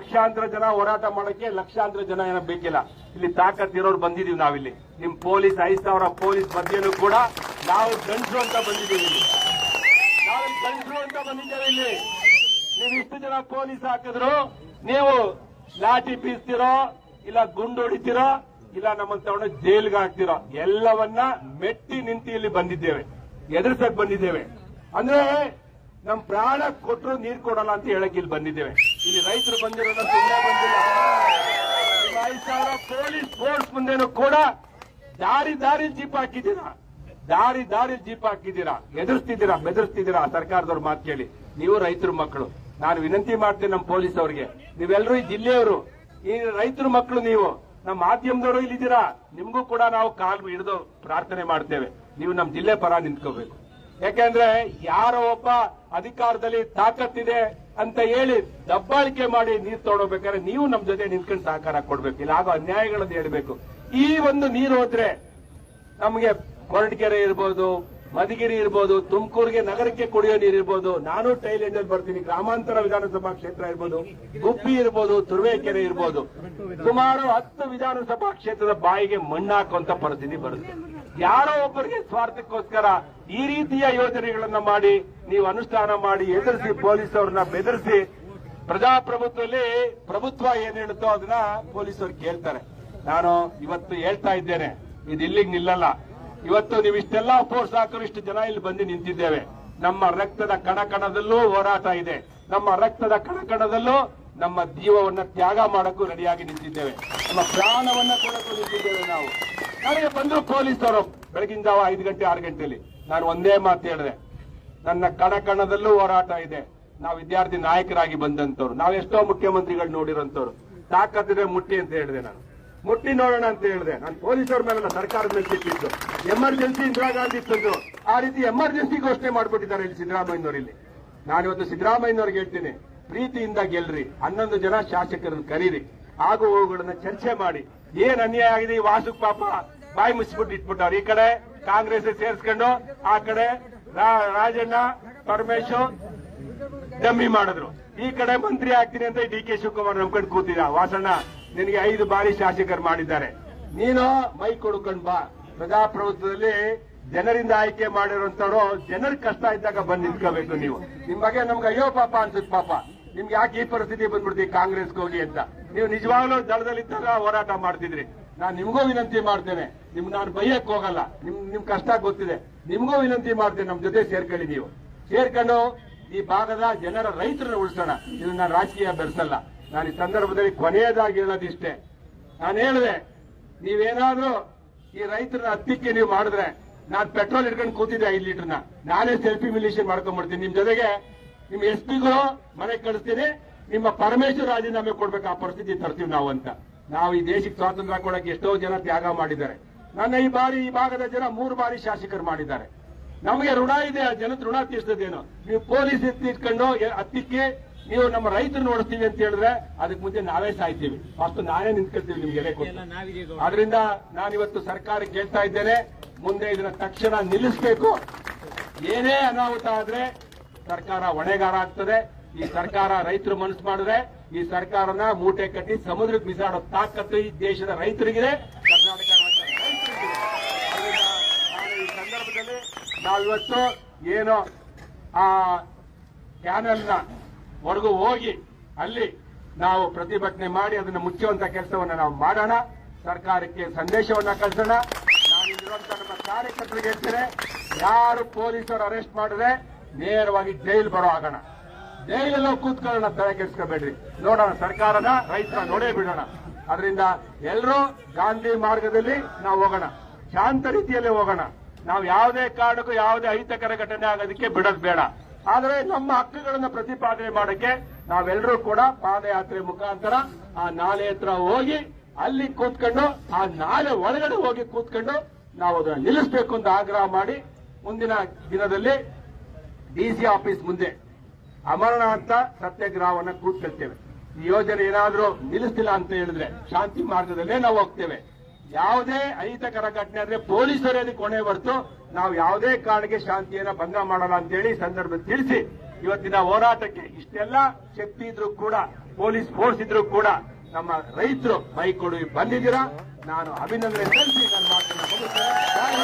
ಲಕ್ಷಾಂತರ ಜನ ಹೋರಾಟ ಮಾಡಕ್ಕೆ ಲಕ್ಷಾಂತರ ಜನ ಏನೋ ಬೇಕಿಲ್ಲ. ಇಲ್ಲಿ ತಾಕತ್ ಇರೋರು ಬಂದಿದೀವಿ ನಾವಿಲ್ಲಿ. ನಿಮ್ ಪೊಲೀಸ್, ಐದು ಸಾವಿರ ಪೊಲೀಸ್ ಮಧ್ಯೆನೂ ಕೂಡ ನಾವು ಗಂಟು ಅಂತ ಬಂದಿದ್ದೀವಿ ಇಲ್ಲಿ. ನಾವು ಗಂಟು ಅಂತ ಬಂದಿದ್ದೇವೆ ಇಲ್ಲಿ. ನೀವು ಇಷ್ಟು ಜನ ಪೊಲೀಸ್ ಹಾಕಿದ್ರು, ನೀವು ಲಾಠಿ ಬೀಸ್ತಿರೋ, ಇಲ್ಲ ಗುಂಡು ಹೊಡಿತೀರೋ, ಇಲ್ಲ ನಮ್ಮನ್ನ ತಗೊಂಡು ಜೈಲ್ಗೆ ಹಾಕ್ತಿರೋ, ಎಲ್ಲವನ್ನ ಮೆಟ್ಟಿ ನಿಂತಿ ಇಲ್ಲಿ ಬಂದಿದ್ದೇವೆ. ಎದುರಿಸಕ್ ಬಂದಿದ್ದೇವೆ. ಅಂದ್ರೆ ನಮ್ ಪ್ರಾಣ ಕೊಟ್ಟರು ನೀರ್ ಕೊಡಲ್ಲ ಅಂತ ಹೇಳಕ್ ಇಲ್ಲಿ ಬಂದಿದ್ದೇವೆ. ಇಲ್ಲಿ ರೈತರು ಬಂದಿರೋದು ಬಂದಿಲ್ಲ. ಐದು ಸಾವಿರ ಪೊಲೀಸ್ ಫೋರ್ಸ್ ಮುಂದೆನೂ ಕೂಡ ದಾರಿ ದಾರಿ ಜೀಪ್ ಹಾಕಿದ್ದೀರಾ? ದಾರಿ ದಾರಿ ಜೀಪ್ ಹಾಕಿದ್ದೀರಾ? ಎದುರಿಸ್ತಿದ್ದೀರಾ ಬೆದರಿಸ್ತಿದ್ದೀರಾ? ಸರ್ಕಾರದವ್ರ ಮಾತು ಕೇಳಿ. ನೀವು ರೈತರ ಮಕ್ಕಳು. ನಾನು ವಿನಂತಿ ಮಾಡ್ತೀನಿ ನಮ್ಮ ಪೊಲೀಸ್ ಅವರಿಗೆ. ನೀವೆಲ್ಲರೂ ಈ ಜಿಲ್ಲೆಯವರು, ಈ ರೈತರ ಮಕ್ಕಳು ನೀವು. ನಮ್ಮ ಮಾಧ್ಯಮದವರು ಇಲ್ಲಿದ್ದೀರಾ? ನಿಮಗೂ ಕೂಡ ನಾವು ಕಾಲು ಹಿಡಿದು ಪ್ರಾರ್ಥನೆ ಮಾಡ್ತೇವೆ. ನೀವು ನಮ್ಮ ಜಿಲ್ಲೆ ಪರ ನಿಂತ್ಕೋಬೇಕು. ಯಾಕೆಂದ್ರೆ ಯಾರೋ ಒಬ್ಬ ಅಧಿಕಾರದಲ್ಲಿ ತಾಕತ್ತಿದೆ ಅಂತ ಹೇಳಿ ದಬ್ಬಾಳಿಕೆ ಮಾಡಿ ನೀರು ತಗೊಳ್ಬೇಕಾದ್ರೆ ನೀವು ನಮ್ ಜೊತೆ ನಿಂತ್ಕೊಂಡು ಸಹಕಾರ ಕೊಡ್ಬೇಕು. ಇಲ್ಲ ಆಗೋ ಅನ್ಯಾಯಗಳನ್ನು ಹೇಳ್ಬೇಕು. ಈ ಒಂದು ನೀರು ಹೋದ್ರೆ ನಮಗೆ ಕೊರಟಗೆರೆ ಇರ್ಬೋದು, ಮಧುಗಿರಿ ಇರ್ಬೋದು, ತುಮಕೂರಿಗೆ ನಗರಕ್ಕೆ ಕುಡಿಯೋ ನೀರು ಇರ್ಬೋದು, ನಾನು ಟೈಲೆಂಡ್ ಅಲ್ಲಿ ಬರ್ತೀನಿ, ಗ್ರಾಮಾಂತರ ವಿಧಾನಸಭಾ ಕ್ಷೇತ್ರ ಇರ್ಬೋದು, ಗುಬ್ಬಿ ಇರ್ಬೋದು, ತುರುವೇಕೆರೆ ಇರ್ಬೋದು. ಸುಮಾರು ಹತ್ತು ವಿಧಾನಸಭಾ ಕ್ಷೇತ್ರದ ಬಾಯಿಗೆ ಮಣ್ಣು ಹಾಕುವಂತ ಪರಿಸ್ಥಿತಿ ಬರುತ್ತೆ. ಯಾರೋ ಒಬ್ಬರಿಗೆ ಸ್ವಾರ್ಥಕ್ಕೋಸ್ಕರ ಈ ರೀತಿಯ ಯೋಜನೆಗಳನ್ನ ಮಾಡಿ ನೀವು ಅನುಷ್ಠಾನ ಮಾಡಿ ಎದುರಿಸಿ ಪೊಲೀಸ್ ಅವ್ರನ್ನ ಬೆದರಿಸಿ ಪ್ರಜಾಪ್ರಭುತ್ವದಲ್ಲಿ ಪ್ರಭುತ್ವ ಏನ್ ಹೇಳುತ್ತೋ ಅದನ್ನ ಪೊಲೀಸರು ಕೇಳ್ತಾರೆ. ನಾನು ಇವತ್ತು ಹೇಳ್ತಾ ಇದ್ದೇನೆ, ಇದು ಇಲ್ಲಿಗೆ ನಿಲ್ಲಲ್ಲ. ಇವತ್ತು ನೀವು ಇಷ್ಟೆಲ್ಲಾ ಫೋರ್ಸ್ ಹಾಕರು, ಇಷ್ಟು ಜನ ಇಲ್ಲಿ ಬಂದು ನಿಂತಿದ್ದೇವೆ. ನಮ್ಮ ರಕ್ತದ ಕಣಕಣದಲ್ಲೂ ಹೋರಾಟ ಇದೆ. ನಮ್ಮ ರಕ್ತದ ಕಣ ಕಣದಲ್ಲೂ ನಮ್ಮ ಜೀವವನ್ನ ತ್ಯಾಗ ಮಾಡಕ್ಕೂ ರೆಡಿಯಾಗಿ ನಿಂತಿದ್ದೇವೆ. ನಮ್ಮ ಪ್ರಾಣವನ್ನ ಕೊಡಕ್ಕೂ ನಿಂತಿದ್ದೇವೆ ನಾವು. ನನಗೆ ಬಂದ್ರು ಪೊಲೀಸ್ ಅವರು ಬೆಳಗಿನ ಜಾವ ಐದು ಗಂಟೆ, ಆರು ಗಂಟೆಯಲ್ಲಿ ನಾನು ಒಂದೇ ಮಾತು ಹೇಳಿದೆ. ನನ್ನ ಕಣ ಕಣದಲ್ಲೂ ಹೋರಾಟ ಇದೆ. ನಾವು ವಿದ್ಯಾರ್ಥಿ ನಾಯಕರಾಗಿ ಬಂದಂತವ್ರು. ನಾವು ಎಷ್ಟೋ ಮುಖ್ಯಮಂತ್ರಿಗಳು ನೋಡಿರೋಂಥವ್ರು. ತಾಕತ್ತಿದ್ರೆ ಮುಟ್ಟಿ ಅಂತ ಹೇಳಿದೆ ನಾನು. ಮುಟ್ಟಿ ನೋಡೋಣ ಅಂತ ಹೇಳಿದೆ. ನಾನು ಪೊಲೀಸರ ಮೇಲೆ ಸರ್ಕಾರದ ಮೇಲೆ ಸಿಕ್ಕಿದ್ದು ಎಮರ್ಜೆನ್ಸಿ ಇಂದಿರಾ ಗಾಂಧಿ ಇತ್ತು ಆ ರೀತಿ ಎಮರ್ಜೆನ್ಸಿ ಘೋಷಣೆ ಮಾಡ್ಬಿಟ್ಟಿದ್ದಾರೆ ಇಲ್ಲಿ ಸಿದ್ದರಾಮಯ್ಯನವರು ಇಲ್ಲಿ. ನಾನಿವತ್ತು ಸಿದ್ದರಾಮಯ್ಯನವ್ರಿಗೆ ಹೇಳ್ತೀನಿ. ಪ್ರೀತಿಯಿಂದ ಗೆಲ್ರಿ. ಹನ್ನೊಂದು ಜನ ಶಾಸಕರನ್ನು ಕರೀರಿ. ಆಗು ಹೋಗುಗಳನ್ನ ಚರ್ಚೆ ಮಾಡಿ. ಏನ್ ಅನ್ಯಾಯ ಆಗಿದೆ ಈ ವಾಸುಕ್ ಪಾಪ? ಬಾಯಿ ಮುಚ್ಚಿಬಿಟ್ಟು ಇಟ್ಬಿಟ್ಟವ್ರು. ಈ ಕಡೆ ಕಾಂಗ್ರೆಸ್ ಸೇರ್ಸ್ಕೊಂಡು, ಆ ಕಡೆ ರಾಜಣ್ಣ ಪರಮೇಶ್ವರ್ ಡಮ್ಮಿ ಮಾಡಿದ್ರು. ಈ ಕಡೆ ಮಂತ್ರಿ ಆಗ್ತೀನಿ ಅಂತ ಡಿ ಕೆ ಶಿವಕುಮಾರ್ ನಂಬ್ಕೊಂಡು ಕೂತಿದ? ವಾಸಣ್ಣ, ನಿನಗೆ ಐದು ಬಾರಿ ಶಾಸಕರು ಮಾಡಿದ್ದಾರೆ. ನೀನು ಮೈ ಕೊಡ್ಕೊಂಡ್ ಬಾ. ಪ್ರಜಾಪ್ರಭುತ್ವದಲ್ಲಿ ಜನರಿಂದ ಆಯ್ಕೆ ಮಾಡಿರುವಂತವ್ರು ಜನರ ಕಷ್ಟ ಇದ್ದಾಗ ಬಂದ್ ನಿಂತ್ಕೋಬೇಕು ನೀವು. ನಿಮ್ ಬಗ್ಗೆ ನಮ್ಗೆ ಅಯ್ಯೋ ಪಾಪ ಅನ್ಸುತ್ತೆ ಪಾಪ. ನಿಮ್ಗೆ ಯಾಕೆ ಈ ಪರಿಸ್ಥಿತಿ ಬಂದ್ಬಿಡ್ತಿ ಕಾಂಗ್ರೆಸ್ಗೆ ಹೋಗಿ ಅಂತ? ನೀವು ನಿಜವಾಗ್ಲೂ ದಳದಲ್ಲಿದ್ದಾಗ ಹೋರಾಟ ಮಾಡ್ತಿದ್ರಿ. ನಾನು ನಿಮ್ಗೂ ವಿನಂತಿ ಮಾಡ್ತೇನೆ. ನಿಮ್ ನಾನು ಬೈಯಕ್ ಹೋಗಲ್ಲ. ನಿಮ್ ನಿಮ್ ಕಷ್ಟ ಗೊತ್ತಿದೆ. ನಿಮ್ಗೂ ವಿನಂತಿ ಮಾಡ್ತೇನೆ, ನಮ್ ಜೊತೆ ಸೇರ್ಕೊಳ್ಳಿ ನೀವು. ಸೇರ್ಕೊಂಡು ಈ ಭಾಗದ ಜನರ ರೈತರನ್ನ ಉಳಿಸೋಣ. ಇದು ನಾನು ರಾಜಕೀಯ ಬೆರೆಸಲ್ಲ. ನಾನು ಈ ಸಂದರ್ಭದಲ್ಲಿ ಕೊನೆಯದಾಗಿ ಹೇಳೋದಿಷ್ಟೇ ನಾನು ಹೇಳಿದೆ, ನೀವೇನಾದ್ರೂ ಈ ರೈತರ ಹತ್ತಿಕ್ಕೆ ನೀವು ಮಾಡಿದ್ರೆ ನಾನು ಪೆಟ್ರೋಲ್ ಇಟ್ಕೊಂಡು ಕೂತಿದ್ದೆ ಐದು ಲೀಟರ್ನ. ನಾನೇ ಸೆಲ್ಫಿ ಮಿಲಿಷನ್ ಮಾಡ್ಕೊಂಡ್ಬಿಡ್ತೀನಿ. ನಿಮ್ ಜೊತೆಗೆ ನಿಮ್ ಎಸ್ ಪಿಗಳು ಮನೆಗೆ ಕಳಿಸ್ತೀನಿ ನಿಮ್ಮ ಪರಮೇಶ್ವರ ರಾಜೀನಾಮೆ ಕೊಡ್ಬೇಕು ಆ ಪರಿಸ್ಥಿತಿ ತರ್ತೀವಿ ನಾವು ಅಂತ. ನಾವು ಈ ದೇಶಕ್ಕೆ ಸ್ವಾತಂತ್ರ್ಯ ಕೊಡಕ್ಕೆ ಎಷ್ಟೋ ಜನ ತ್ಯಾಗ ಮಾಡಿದ್ದಾರೆ. ನನ್ನ ಈ ಬಾರಿ ಈ ಭಾಗದ ಜನ ಮೂರು ಬಾರಿ ಶಾಸಕರು ಮಾಡಿದ್ದಾರೆ. ನಮಗೆ ಋಣ ಇದೆ ಆ ಜನದ ಋಣ ತೀರ್ಸೋದೇನು? ನೀವು ಪೊಲೀಸ್ ಎತ್ತಿಟ್ಕೊಂಡು ಹತ್ತಿಕ್ಕೆ ನೀವು ನಮ್ಮ ರೈತರು ನೋಡ್ತೀವಿ ಅಂತ ಹೇಳಿದ್ರೆ ಅದಕ್ಕೆ ಮುಂದೆ ನಾವೇ ಸಾಯ್ತೀವಿ. ಫಸ್ಟ್ ನಾನೇ ನಿಂತ್ಕೊಳ್ತೀವಿ ನಿಮ್ಗೆ ಎಲೆ ಕೊಟ್ಟು. ಆದ್ರಿಂದ ನಾನಿವತ್ತು ಸರ್ಕಾರಕ್ಕೆ ಹೇಳ್ತಾ ಇದ್ದೇನೆ ಮುಂದೆ ಇದನ್ನ ತಕ್ಷಣ ನಿಲ್ಲಿಸಬೇಕು. ಏನೇ ಅನಾಹುತ ಆದ್ರೆ ಸರ್ಕಾರ ಹೊಣೆಗಾರ ಆಗ್ತದೆ, ಈ ಸರ್ಕಾರ ರೈತರು ಮನಸ್ಸು ಮಾಡಿದ್ರೆ ಈ ಸರ್ಕಾರನ ಮೂಟೆ ಕಟ್ಟಿ ಸಮುದ್ರಕ್ಕೆ ಬಿಸಾಡೋ ತಾಕತ್ತು ಈ ದೇಶದ ರೈತರಿಗಿದೆ, ಕರ್ನಾಟಕ ಈ ಸಂದರ್ಭದಲ್ಲಿ ನಾವಿವತ್ತು ಏನು ಆ ಚಾನೆಲ್ನ ಹೊರಗು ಹೋಗಿ ಅಲ್ಲಿ ನಾವು ಪ್ರತಿಭಟನೆ ಮಾಡಿ ಅದನ್ನು ಮುಚ್ಚುವಂತ ಕೆಲಸವನ್ನ ನಾವು ಮಾಡೋಣ. ಸರ್ಕಾರಕ್ಕೆ ಸಂದೇಶವನ್ನ ಕಳಿಸೋಣ. ನಾನು ಇರುವಂತ ನಮ್ಮ ಕಾರ್ಯಕರ್ತರಿಗೆ ಹೇಳ್ತೇನೆ, ಯಾರು ಪೊಲೀಸರು ಅರೆಸ್ಟ್ ಮಾಡಿದ್ರೆ ನೇರವಾಗಿ ಜೈಲ್ ಬರೋ ಆಗೋಣ. ಜೈಲಲ್ಲಿ ಕೂತ್ಕೊಳ್ಳೋಣ, ತಲೆ ಕೆಡಿಸ್ಕೋಬೇಡ್ರಿ. ನೋಡೋಣ ಸರ್ಕಾರನ ರೈತರ ನೋಡೇ ಬಿಡೋಣ. ಅದರಿಂದ ಎಲ್ಲರೂ ಗಾಂಧಿ ಮಾರ್ಗದಲ್ಲಿ ನಾವು ಹೋಗೋಣ. ಶಾಂತ ರೀತಿಯಲ್ಲಿ ಹೋಗೋಣ. ನಾವು ಯಾವುದೇ ಕಾರಣಕ್ಕೂ, ಯಾವುದೇ ಅಹಿತಕರ ಘಟನೆ ಆಗೋದಕ್ಕೆ ಬಿಡೋದು ಬೇಡ. ಆದರೆ ನಮ್ಮ ಹಕ್ಕುಗಳನ್ನು ಪ್ರತಿಪಾದನೆ ಮಾಡೋಕ್ಕೆ ನಾವೆಲ್ಲರೂ ಕೂಡ ಪಾದಯಾತ್ರೆ ಮುಖಾಂತರ ಆ ನಾಲೆ ಹತ್ರ ಹೋಗಿ ಅಲ್ಲಿ ಕೂತ್ಕೊಂಡು, ಆ ನಾಲೆ ಒಳಗಡೆ ಹೋಗಿ ಕೂತ್ಕೊಂಡು ನಾವು ಅದನ್ನು ನಿಲ್ಲಿಸಬೇಕು ಅಂತ ಆಗ್ರಹ ಮಾಡಿ ಮುಂದಿನ ದಿನದಲ್ಲಿ ಡಿಸಿ ಆಫೀಸ್ ಮುಂದೆ ಅಮರನಾಥ ಸತ್ಯಾಗ್ರಹವನ್ನ ಕೂತ್ಕೊಳ್ತೇವೆ. ಈ ಯೋಜನೆ ಏನಾದರೂ ನಿಲ್ಲಿಸ್ತಿಲ್ಲ ಅಂತ ಹೇಳಿದ್ರೆ ಶಾಂತಿ ಮಾರ್ಗದಲ್ಲೇ ನಾವು ಹೋಗ್ತೇವೆ. ಯಾವುದೇ ಅಹಿತಕರ ಘಟನೆ ಆದ್ರೆ ಪೊಲೀಸರೇ ಕೊನೆ ಹೊಣೆ ಹೊರತು ನಾವು ಯಾವುದೇ ಕಾರಣಕ್ಕೆ ಶಾಂತಿಯನ್ನ ಭಂಗ ಮಾಡಲ್ಲ ಅಂತೇಳಿ ಸಂದರ್ಭದಲ್ಲಿ ತಿಳಿಸಿ. ಇವತ್ತಿನ ಹೋರಾಟಕ್ಕೆ ಇಷ್ಟೆಲ್ಲ ಶಕ್ತಿ ಇದ್ರೂ ಕೂಡ, ಪೊಲೀಸ್ ಫೋರ್ಸ್ ಇದ್ರೂ ಕೂಡ ನಮ್ಮ ರೈತರು ಬೈಕ್ ಕೊಡುವಿ. ಬಂದಿದ್ದೀರಾ? ನಾನು ಅಭಿನಂದನೆ ಸಲ್ಲಿಸಿ ನನ್ನ ಮಾತನ್ನು.